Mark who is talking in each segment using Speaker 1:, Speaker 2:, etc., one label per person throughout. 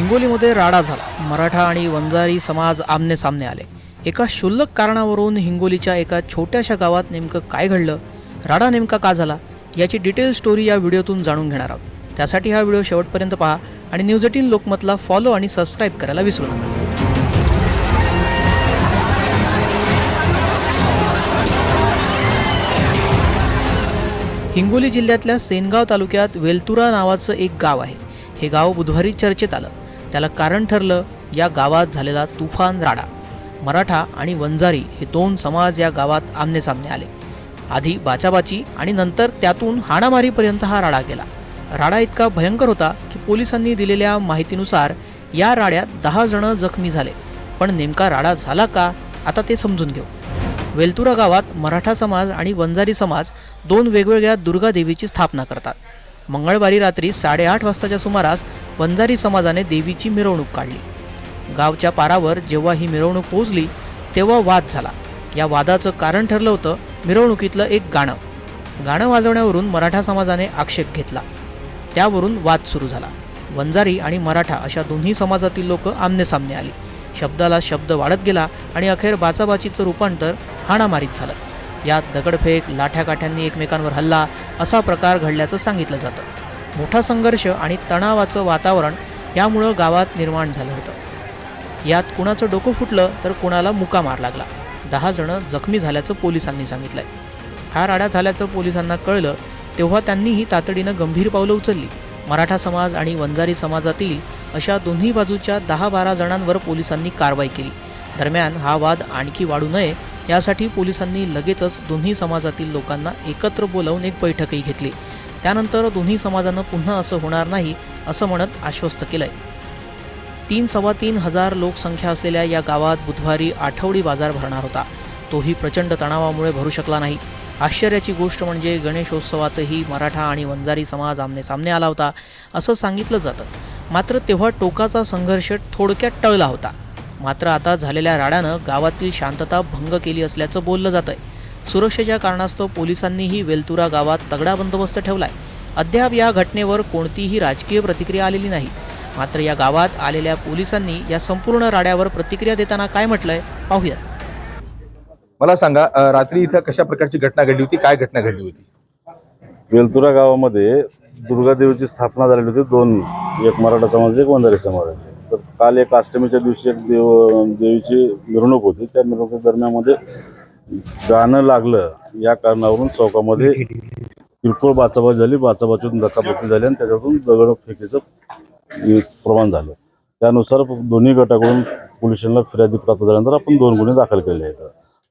Speaker 1: हिंगोलीमध्ये राडा झाला. मराठा आणि वंजारी समाज आमने सामने आले. एका क्षुल्लक कारणावरून हिंगोलीच्या एका छोट्याशा गावात नेमकं काय घडलं? राडा नेमका का झाला? याची डिटेल स्टोरी या व्हिडिओतून जाणून घेणार आहोत. त्यासाठी हा व्हिडिओ शेवटपर्यंत पहा आणि न्यूज एटीन लोकमतला फॉलो आणि सबस्क्राईब करायला विसरू नका. हिंगोली जिल्ह्यातल्या सेनगाव तालुक्यात वेलतुरा नावाचं एक गाव आहे. हे गाव बुधवारी चर्चेत आलं. त्याला कारण ठरलं या गावात झालेला तुफान राडा मराठा आणि वंजारी हे दोन समाज या गावात आमनेसामने आले. आधी बाचाबाची आणि नंतर त्यातून हाणामारीपर्यंत हा राडा गेला. राडा इतका भयंकर होता की पोलिसांनी दिलेल्या माहितीनुसार या राड्यात दहा जण जखमी झाले. पण नेमका राडा झाला का आता ते समजून घेऊ. वेलतुरा गावात मराठा समाज आणि वंजारी समाज दोन वेगवेगळ्या दुर्गा देवीची स्थापना करतात. मंगळवारी रात्री साडेआठ वाजताच्या सुमारास वंजारी समाजाने देवीची मिरवणूक काढली. गावच्या पारावर जेव्हा ही मिरवणूक पोहोचली तेव्हा वाद झाला. या वादाचं कारण ठरलं होतं मिरवणुकीतलं एक गाणं. गाणं वाजवण्यावरून मराठा समाजाने आक्षेप घेतला. त्यावरून वाद सुरू झाला. वंजारी आणि मराठा अशा दोन्ही समाजातील लोक आमनेसामने आली. शब्दाला शब्द वाढत गेला आणि अखेर बाचाबाचीचं रूपांतर हाणामारीत झालं. यात दगडफेक लाठ्याकाठ्यांनी एकमेकांवर हल्ला असा प्रकार घडल्याचं सांगितलं जातं. मोठा संघर्ष आणि तणावाचं वातावरण यामुळं गावात निर्माण झालं होतं. यात कुणाचं डोकं फुटलं तर कुणाला मुका मार लागला. दहा जणं जखमी झाल्याचं पोलिसांनी सांगितलंय. हा राडा झाल्याचं पोलिसांना कळलं तेव्हा त्यांनीही तातडीनं गंभीर पावलं उचलली. मराठा समाज आणि वंजारी समाजातील अशा दोन्ही बाजूच्या दहा बारा जणांवर पोलिसांनी कारवाई केली. दरम्यान हा वाद आणखी वाढू नये यासाठी पोलिसांनी लगेचच दोन्ही समाजातील लोकांना एकत्र बोलावून एक बैठकही घेतली. त्यानंतर दोन्ही समाजानं पुन्हा असं होणार नाही असं म्हणत आश्वस्त केलंय. तीन सव्वा तीन हजार लोकसंख्या असलेल्या या गावात बुधवारी आठवडी बाजार भरणार होता. तोही प्रचंड तणावामुळे भरू शकला नाही. आश्चर्याची गोष्ट म्हणजे गणेशोत्सवातही मराठा आणि वंजारी समाज आमने सामने आला होता असं सांगितलं जातं. मात्र तेव्हा टोकाचा संघर्ष थोडक्यात टळला होता. मात्र आता झालेल्या राड्यानं गावातील शांतता भंग केली असल्याचं बोललं जात आहे सुरक्षेच्या कारणास्तव पोलिसांनीही वेलतुरा गावात तगडा बंदोबस्त ठेवलाय. अद्याप या घटनेवर कोणतीही राजकीय प्रतिक्रिया आलेली नाही. मात्र या गावात आलेल्या पोलिसांनी या संपूर्ण राड्यावर प्रतिक्रिया देताना काय म्हटलंय पाहूयात.
Speaker 2: मला सांगा रात्री इथं कशा प्रकारची घटना घडली होती? काय घटना घडली होती?
Speaker 3: वेलतुरा गावामध्ये दुर्गादेवीची स्थापना झालेली होती. दोन एक मराठा समाज एक वंजारी समाजाची. तर काल एक अष्टमीच्या दिवशी एक देव देवीची मिरवणूक होती. त्या मिरवणुकी दरम्यानमध्ये गाणं लागलं. या कारणावरून चौकामध्ये किरकोळ बाचाबाच झाली. बाचाबाचीतून दचापट्टी झाली आणि त्याच्यातून दगड फेकीचं प्रमाण झालं. त्यानुसार दोन्ही गटाकडून पोलिसांना फिर्यादी प्राप्त झाल्यानंतर आपण दोन गुन्हे दाखल केले आहेत.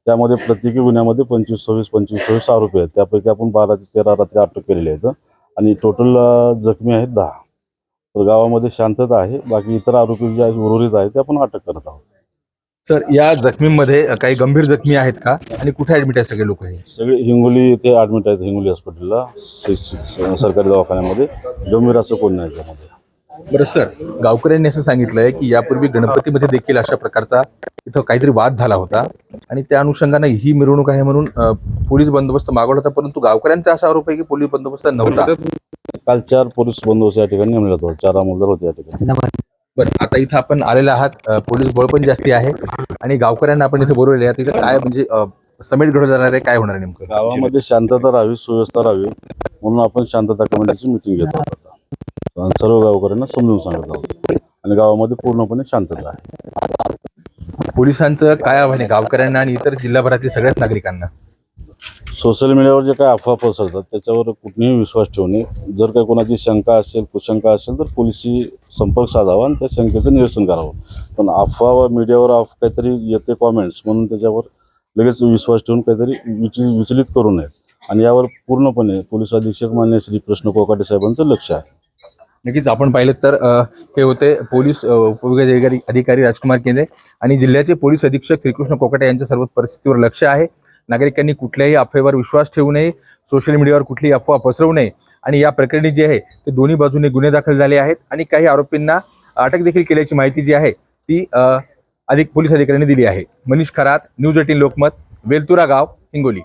Speaker 3: त्यामध्ये प्रत्येकी गुन्ह्यामध्ये पंचवीस सव्वीस पंचवीस सव्वीस आरोपी आहेत. त्यापैकी आपण बारा ते तेरा रात्री अटक केलेली आहेत. आणि टोटल जखमी आहेत दहा. तर गावामध्ये शांतता आहे. बाकी इतर आरोपी जे उर्वरित आहेत ते आपण अटक करत आहोत.
Speaker 2: सर या जखमींमध्ये काही गंभीर जखमी आहेत का? आणि कुठे ऍडमिट आहे सगळे लोक हे?
Speaker 3: सगळे हिंगोली इथे ऍडमिट आहेत हिंगोली हॉस्पिटलला स- स- सरकारी दवाखान्यामध्ये. गंभीर असं कोण नाही याच्यामध्ये.
Speaker 2: बरं सर गावकऱ्यांनी असं सांगितलंय की यापूर्वी गणपतीमध्ये देखील अशा प्रकारचा इथं काहीतरी वाद झाला होता. आणि त्या अनुषंगाने ही मिरवणूक आहे म्हणून अ, पोलीस बंदोबस्त मागवला होता परंतु गावकऱ्यांचा असा आरोप आहे की पोलीस बंदोबस्त नव्हता.
Speaker 3: काल चार पोलीस बंदोबस्त या ठिकाणी नेमले होते. चार अमोलदार होते या ठिकाणी.
Speaker 2: बरं आता इथं आपण आलेला आहात. अ, पोलीस बळ पण जास्ती आहे आणि गावकऱ्यांना आपण इथे बोलवले आहे. तिथं काय म्हणजे अ, समेट घडवलं जाणार आहे काय होणार आहे नेमकं?
Speaker 3: गावामध्ये शांतता राहावी सुव्यवस्था राहावी म्हणून आपण शांतता कमिटीची मिटिंग घेत आहोत आता. आणि सर्व गावकऱ्यांना समजून सांगत आहोत. आणि गावामध्ये पूर्णपणे शांतता आहे.
Speaker 2: पोलिसांचं काय आव्हान आहे? गावकऱ्यांना आणि इतर जिल्हाभरातील सगळ्याच नागरिकांना?
Speaker 3: सोशल मीडियावर जे काही अफवा पसरतात त्याच्यावर कुठेही विश्वास ठेवू नये. जर काही कोणाची शंका असेल कुशंका असेल तर पोलिसशी संपर्क साधावा आणि त्या शंकेचं निरसन करावं. पण अफवा व मीडियावर अफ- काहीतरी येते कॉमेंट्स म्हणून त्याच्यावर लगेच विश्वास ठेवून काहीतरी विचि विचलित करू नये. आणि यावर पूर्णपणे पोलीस अधीक्षक मान्य श्री कृष्ण कोकाटे साहेबांचं लक्ष आहे.
Speaker 2: नक्कीच आपण पाहिलं तर हे होते पोलीस अ, उपविभागीय अधिकारी अधिकारी राजकुमार केंद्रे आणि जिल्ह्याचे पोलीस अधीक्षक श्रीकृष्ण कोकाटे यांच्या सर्व परिस्थितीवर लक्ष आहे. नागरिकांनी कुठल्याही अफवेवर विश्वास ठेवू नये सोशल मीडियावर कुठलीही अफवा पसरवू नये आणि या प्रकरणी जे आहे ते दोन्ही बाजूने गुन्हे दाखल झाले आहेत आणि काही आरोपींना अटक देखील केल्याची माहिती जी आहे ती अधिक पोलीस अधिकाऱ्यांनी दिली आहे. मनीष खरात न्यूज एटीन लोकमत वेलतुरा गाव हिंगोली.